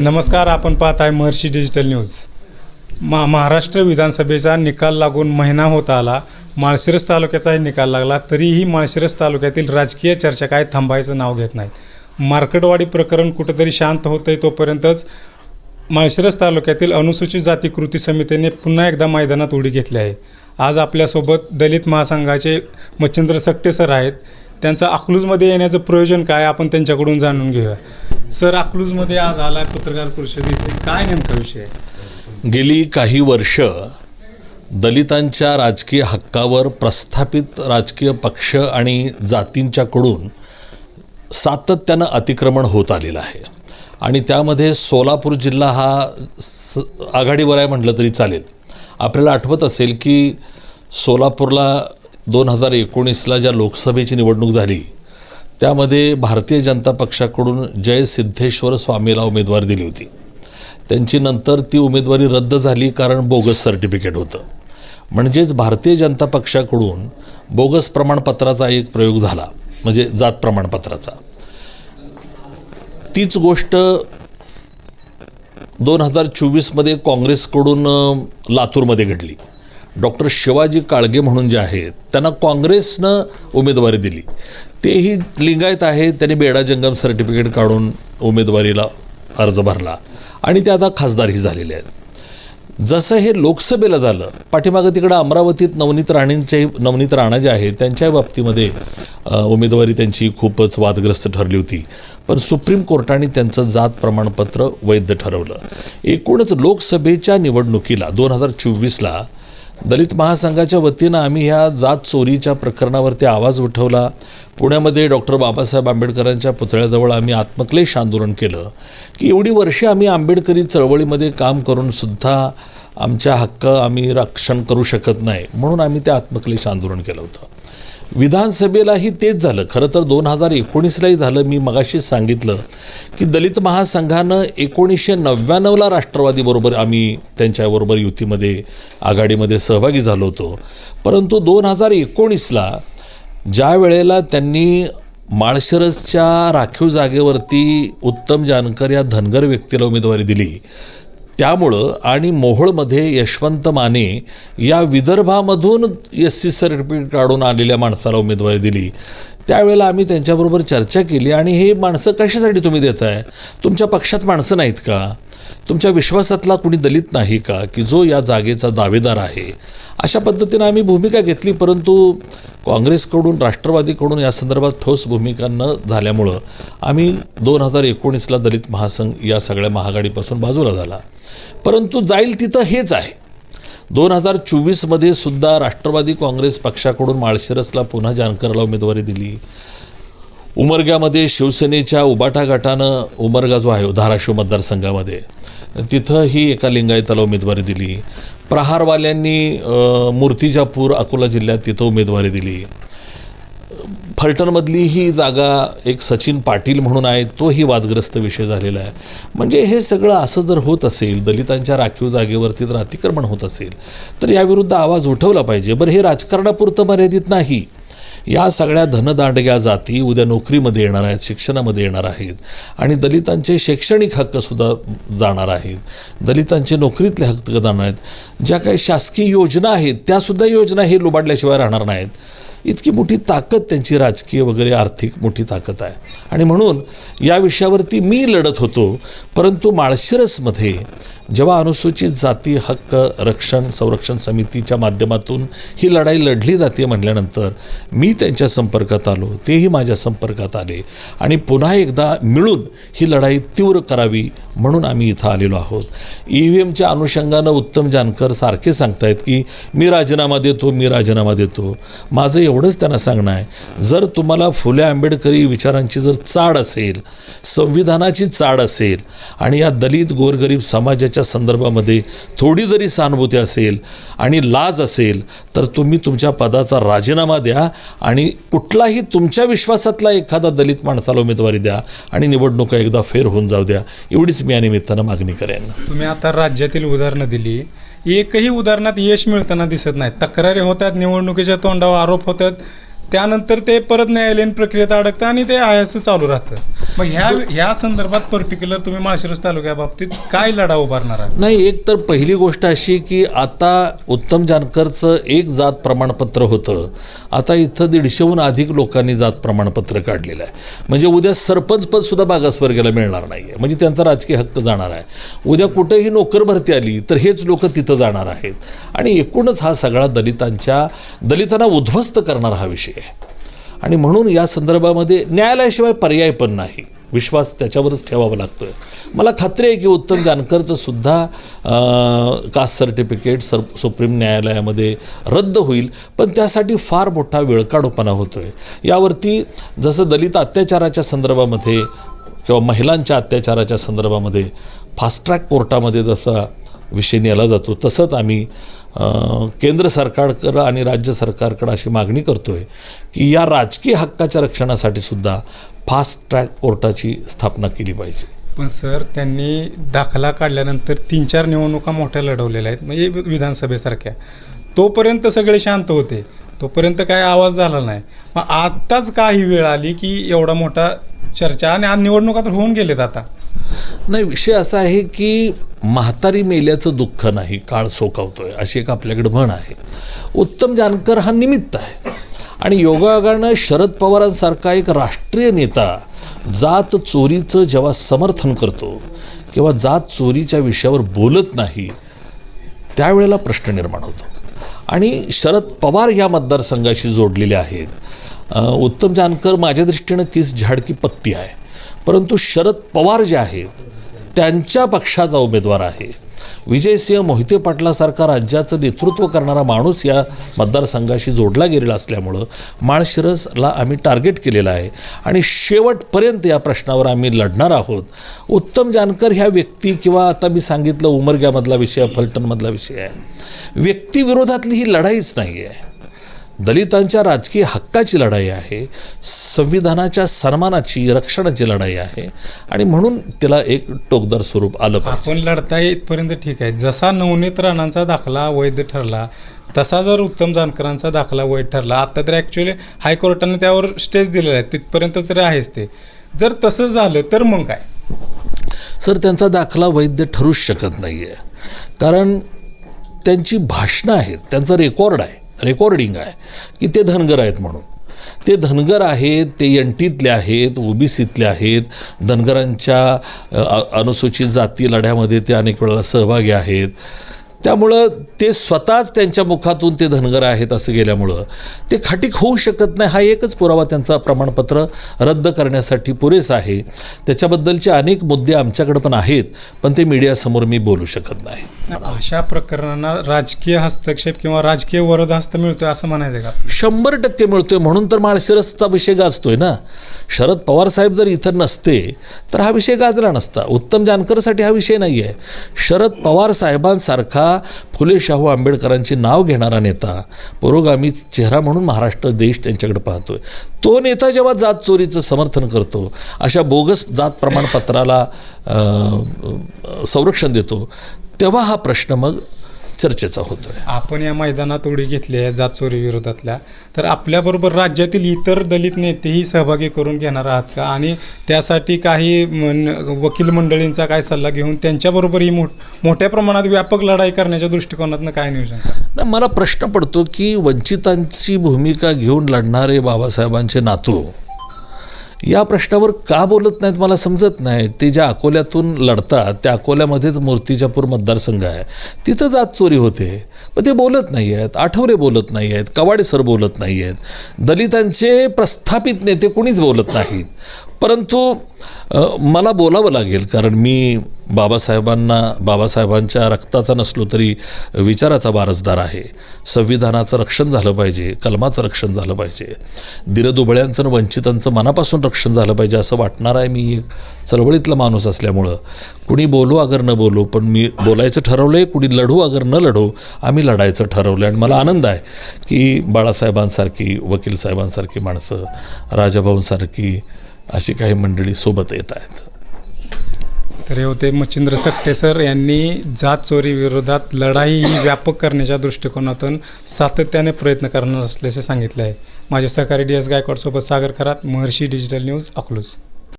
नमस्कार आपण पाहत आहे महर्षी डिजिटल न्यूज. मा महाराष्ट्र विधानसभेचा निकाल लागून महिना होत आला. माळशिरस तालुक्याचाही निकाल लागला. तरीही माळशिरस तालुक्यातील राजकीय चर्चा काय थांबायचं नाव घेत नाहीत. मार्केटवाडी प्रकरण कुठंतरी शांत होतं आहे तोपर्यंतच माळशिरस तालुक्यातील अनुसूचित जाती कृती समितीने पुन्हा एकदा मैदानात उडी घेतली आहे. आज आपल्यासोबत दलित महासंघाचे मच्छिंद्र सकटे सर आहेत. त्यांचं अकलूजमध्ये येण्याचं प्रयोजन काय? आपण त्यांच्याकडून जाणून घेऊया. सर अकलूजमध्ये आज आला पत्रकार परिषदेत काय नेमका विषय आहे? गेली काही वर्ष दलितांच्या राजकीय हक्कावर प्रस्थापित राजकीय पक्ष आणि जातींच्याकडून सातत्यानं अतिक्रमण होत आलेलं आहे. आणि त्यामध्ये सोलापूर जिल्हा हा स आघाडीवर आहे म्हटलं तरी चालेल. आपल्याला आठवत असेल की सोलापूरला दोन हजार एकोणीसला ज्या लोकसभेची निवडणूक झाली त्यामध्ये भारतीय जनता पक्षाकडून जय सिद्धेश्वर स्वामीला उमेदवारी दिली होती. त्यांची नंतर ती उमेदवारी रद्द झाली कारण बोगस सर्टिफिकेट होतं. म्हणजेच भारतीय जनता पक्षाकडून बोगस प्रमाणपत्राचा एक प्रयोग झाला म्हणजे जात प्रमाणपत्राचा. तीच गोष्ट दोन हजार चोवीसमध्ये काँग्रेसकडून लातूरमध्ये घडली. डॉक्टर शिवाजी काळगे म्हणून जे आहेत त्यांना काँग्रेसनं उमेदवारी दिली. तेही लिंगायत आहेत त्यांनी बेडा जंगम सर्टिफिकेट काढून उमेदवारीला अर्ज भरला. आणि ते आता खासदारही झालेले आहेत. जसं हे लोकसभेला झालं पाठीमागं तिकडं अमरावतीत नवनीत राणेंचे नवनीत राणा जे आहेत त्यांच्या बाबतीमध्ये उमेदवारी त्यांची खूपच वादग्रस्त ठरली होती. पण सुप्रीम कोर्टाने त्यांचं जात प्रमाणपत्र वैध ठरवलं. एकूणच लोकसभेच्या निवडणुकीला दोन हजार चोवीसला दलित महासंघाच्या वतीनं आम्ही ह्या जात चोरीच्या प्रकरणावरती आवाज उठवला. पुण्यामध्ये डॉक्टर बाबासाहेब आंबेडकरांच्या पुतळ्याजवळ आम्ही आत्मक्लेश आंदोलन केलं. की एवढी वर्षे आम्ही आंबेडकरी चळवळीमध्ये काम करून सुद्धा आमच्या हक्क आम्ही रक्षण करू शकत नाही. म्हणून आम्ही ते आत्मक्लेश आंदोलन केलं होतं. विधानसभेलाही तेच झालं. खरं तर दोन हजार एकोणीसलाही झालं. मी मगाशीच सांगितलं की दलित महासंघानं एकोणीसशे नव्याण्णवला राष्ट्रवादीबरोबर आम्ही त्यांच्याबरोबर युतीमध्ये आघाडीमध्ये सहभागी झालो होतो. परंतु दोन हजार एकोणीसला ज्या वेळेला त्यांनी माळशिरसच्या राखीव जागेवरती उत्तम जानकर या धनगर व्यक्तीला उमेदवारी दिली त्यामुळं आणि मोहोळमध्ये यशवंत माने या विदर्भामधून एस सी सर्टिफिकेट काढून आलेल्या माणसाला उमेदवारी दिली. त्यावेळेला आम्ही त्यांच्याबरोबर चर्चा केली आणि हे माणसं कशासाठी तुम्ही देत आहे तुमच्या पक्षात माणसं नाहीत का? तुमच्या विश्वासातला कुणी दलित नाही का? की जो या जागेचा दावेदार आहे? अशा पद्धतीनं आम्ही भूमिका घेतली परंतु काँग्रेसकडून राष्ट्रवादीकडून या संदर्भात ठोस भूमिका न झाल्यामुळं आम्ही दोन हजार एकोणीसला दलित महासंघ या सगळ्या महागाडीपासून बाजूला झाला. परंतु जाईल तिथं हेच आहे. दोन हजार चोवीसमध्ये सुद्धा राष्ट्रवादी काँग्रेस पक्षाकडून माळशिरसला पुन्हा जानकरला उमेदवारी दिली. उमरग्यामध्ये शिवसेनेच्या उबाटा गटानं उमरगा जो आहे धाराशिव मतदारसंघामध्ये तिथंही एका लिंगायताला उमेदवारी दिली. प्रहारवाल्यांनी मूर्तिजापूर अकोला जिल्ह्यात तिथं उमेदवारी दिली. फलटणमधली ही जागा एक सचिन पाटील म्हणून आहे तोही वादग्रस्त विषय झालेला आहे. म्हणजे हे सगळं असं जर होत असेल दलितांच्या राखीव जागेवरती जर अतिक्रमण होत असेल तर याविरुद्ध आवाज उठवला पाहिजे. बरं हे राजकारणापुरतं मर्यादित नाही. या सगळ्या धनदांडग्या जाती उद्या नोकरीमध्ये येणार आहेत शिक्षणामध्ये येणार आहेत आणि दलितांचे शैक्षणिक हक्कसुद्धा जाणार आहेत. दलितांचे नोकरीतले हक्क जाणार आहेत. ज्या काही शासकीय योजना आहेत त्यासुद्धा योजना हे लुबाडल्याशिवाय राहणार नाहीत. इतकी मोठी ताकद त्यांची राजकीय वगैरे आर्थिक मोठी ताकद आहे. आणि म्हणून या विषयावरती मी लढत होतो परंतु माळशिरसमध्ये जेव्हा अनुसूचित जाती हक्क रक्षण संरक्षण समितीच्या माध्यमातून ही लढाई लढली जाते म्हटल्यानंतर मी त्यांच्या संपर्कात आलो तेही माझ्या संपर्कात आले आणि पुन्हा एकदा मिळून ही लढाई तीव्र करावी म्हणून आम्ही इथं आलेलो आहोत. ई व्ही एमच्या अनुषंगानं उत्तम जानकर सारखे सांगतायत की मी राजीनामा देतो मी राजीनामा देतो. माझं एवढंच त्यांना सांगणं आहे. जर तुम्हाला फुले आंबेडकरी विचारांची जर चाड असेल संविधानाची चाड असेल आणि या दलित गोरगरीब समाजाच्या संदर्भामध्ये थोडी जरी सहानुभूती असेल आणि लाज असेल तर तुम्ही तुमच्या पदाचा राजीनामा द्या आणि कुठलाही तुमच्या विश्वासातला एखादा दलित माणसाला उमेदवारी द्या आणि निवडणुका एकदा फेर होऊन जाऊ द्या. एवढीच मी या निमित्तानं मागणी करेन. तुम्ही आता राज्यातील उदाहरणं दिली. एकही उदाहरणात यश मिळताना दिसत नाही. तक्रारी होतात निवडणुकीच्या तोंडावर आरोप होतात त्यानंतर ते परत न्यायालयीन प्रक्रियेत अडकतं आणि ते आहे असं चालू राहतं. मग ह्या ह्या संदर्भात पर्टिक्युलर तुम्ही माळशिरस तालुक्याबाबतीत काय लढा उभारणार आहे नाही एक तर पहिली गोष्ट अशी की आता उत्तम जानकरचं एक जात प्रमाणपत्र होतं. आता इथं दीडशेहून अधिक लोकांनी जात प्रमाणपत्र काढलेलं आहे. म्हणजे उद्या सरपंचपद सुद्धा मागासवर्गीयाला मिळणार नाही आहे म्हणजे त्यांचा राजकीय हक्क जाणार आहे. उद्या कुठेही नोकर भरती आली तर हेच लोक तिथं जाणार आहेत. आणि एकूणच हा सगळा दलितांच्या दलितांना उद्ध्वस्त करणारा हा विषय. आहे. आणि म्हणून या संदर्भामध्ये न्यायालयाशिवाय पर्याय पण नाही. विश्वास त्याच्यावरच ठेवावा लागतोय. मला खात्री आहे की उत्तम जानकरचं सुद्धा कास्ट सर्टिफिकेट सर सुप्रीम न्यायालयामध्ये रद्द होईल पण त्यासाठी फार मोठा वेळकाढूपणा होतोय. यावरती जसं दलित अत्याचाराच्या संदर्भामध्ये किंवा महिलांच्या अत्याचाराच्या संदर्भामध्ये फास्ट ट्रॅक कोर्टामध्ये जसा विषय नेला जातो तसंच आम्ही केंद्र सरकारकडं आणि राज्य सरकारकडं अशी मागणी करतो आहे की या राजकीय हक्काच्या रक्षणासाठी सुद्धा फास्ट ट्रॅक कोर्टाची स्थापना केली पाहिजे. पण सर त्यांनी दाखला काढल्यानंतर तीन चार निवडणुका मोठ्या लढवलेल्या आहेत म्हणजे विधानसभेसारख्या. तोपर्यंत सगळे शांत होते. तोपर्यंत काय आवाज झाला नाही. मग आत्ताच का ही वेळ आली की एवढा मोठा चर्चा आणि निवडणुका तर होऊन गेलेत आता. नाही विषय असा आहे की म्हातारी मेल्याचं दुःख नाही काळ सोकावतोय अशी एक आपल्याकडे म्हण आहे. उत्तम जानकर हा निमित्त आहे. आणि योगायोगानं शरद पवारांसारखा एक राष्ट्रीय नेता जात चोरीचं जेव्हा समर्थन करतो किंवा जात चोरीच्या विषयावर बोलत नाही त्यावेळेला प्रश्न निर्माण होतो. आणि शरद पवार या मतदारसंघाशी जोडलेले आहेत. उत्तम जानकर माझ्या दृष्टीनं किस झाडकी पत्ती आहे. परंतु शरद पवार जे आहेत त्यांच्या पक्षाचा उमेदवार आहे. विजयसिंह मोहिते पाटलासारखा राज्याचं नेतृत्व करणारा माणूस या मतदारसंघाशी जोडला गेलेला असल्यामुळं माळशिरसला आम्ही टार्गेट केलेलं आहे. आणि शेवटपर्यंत या प्रश्नावर आम्ही लढणार आहोत. उत्तम जानकर ह्या व्यक्ती किंवा आता मी सांगितलं उमरग्यामधला विषय फलटणमधला विषय आहे. व्यक्तिविरोधातली ही लढाईच नाही आहे दलितांच्या राजकीय हक्काची लढाई आहे संविधानाच्या सन्मानाची रक्षणाची लढाई आहे आणि म्हणून त्याला एक टोकदार स्वरूप आलं पाहिजे. आपण लढताय इथपर्यंत ठीक आहे. जसा नवनीत राणांचा दाखला वैध ठरला तसा जर उत्तम जानकरांचा दाखला वैध ठरला आता तर ॲक्च्युली हायकोर्टाने त्यावर स्टेज दिलेला आहे तिथपर्यंत तरी आहेच ते. जर तसं झालं तर मग काय? सर त्यांचा दाखला वैध ठरूच शकत नाही आहे कारण त्यांची भाषणं आहेत त्यांचं रेकॉर्ड आहे. रेकॉर्डिंग आहे. की ते धनगर आहेत म्हणून. ते धनगर आहेत ते एनटीतले आहेत ओबीसीतले आहेत. धनगरांच्या अनुसूचित जाती लढ्यामध्ये ते अनेक वेळेला सहभागी आहेत. त्यामुळं ते स्वतःच त्यांच्या मुखातून ते धनगर आहेत असं गेल्यामुळं. ते खाटीक होऊ शकत नाही. हा एकच पुरावा त्यांचा प्रमाणपत्र रद्द करण्यासाठी पुरेसा आहे. त्याच्याबद्दलचे अनेक मुद्दे आमच्याकडे पण आहेत पण ते मीडियासमोर मी बोलू शकत नाही. अशा प्रकरणांना राजकीय हस्तक्षेप किंवा राजकीय वरदहस्त मिळतोय असं म्हणायचं का शंभर टक्के मिळतोय. म्हणून तर माळशिरसचा विषय गाजतोय ना. शरद पवार साहेब जर इथं नसते तर हा विषय गाजला नसता. उत्तम जानकरसाठी हा विषय नाही आहे शरद पवार साहेबांसारखा फुले शाहू आंबेडकरांचे नाव घेणारा नेता. पुरोगामी चेहरा म्हणून महाराष्ट्र देश त्यांच्याकडे पाहतोय. तो नेता जेव्हा जात चोरीचं समर्थन करतो अशा बोगस जात प्रमाणपत्राला संरक्षण देतो तेव्हा हा प्रश्न मग चर्चेचा होतोय. आपण या मैदानात उडी घेतली आहे जात चोरी विरोधातल्या. तर आपल्याबरोबर राज्यातील इतर दलित नेतेही सहभागी करून घेणार आहात का? आणि त्यासाठी काही वकील मंडळींचा काय सल्ला घेऊन त्यांच्याबरोबर ही मोठ मोठ्या प्रमाणात व्यापक लढाई करण्याच्या दृष्टिकोनातनं काय नियोजन मला प्रश्न पडतो की वंचितांची भूमिका घेऊन लढणारे बाबासाहेबांचे नातू या प्रश्नावर का बोलत नाहीत मला समजत नाही. ते ज्या अकोल्यातून लढतात त्या अकोल्यामध्येच मूर्तिजापूर मतदारसंघ आहे. तिथं जात चोरी होते. पण ते बोलत नाही आहेत आठवले बोलत नाही आहेत कवाडे सर बोलत नाही आहेत दलितांचे प्रस्थापित नेते कोणीच बोलत नाहीत. परंतु मला बोलावं लागेल कारण मी बाबासाहेबांना बाबासाहेबांच्या रक्ताचा नसलो तरी विचाराचा वारसदार आहे. संविधानाचं रक्षण झालं पाहिजे कलमाचं रक्षण झालं पाहिजे. दिरदुबळ्यांचं आणि वंचितांचं मनापासून रक्षण झालं पाहिजे असं वाटणार आहे मी. एक चळवळीतला माणूस असल्यामुळं. कुणी बोलू अगर न बोलू पण मी बोलायचं ठरवलं आहे कुणी लढू अगर न लढू आम्ही लढायचं ठरवलं आणि मला आनंद आहे की बाळासाहेबांसारखी वकील साहेबांसारखी माणसं राजाभाऊंसारखी अशी काही मंडळी सोबत येत आहेत. तर हे होते मच्छिंद्र सट्टे सर यांनी जात चोरी विरोधात लढाई ही व्यापक करण्याच्या दृष्टिकोनातून सातत्याने प्रयत्न करणार असल्याचे सांगितले आहे. माझे सहकारी डी एस गायकवाडसोबत सागर खरात महर्षी डिजिटल न्यूज अकलूज.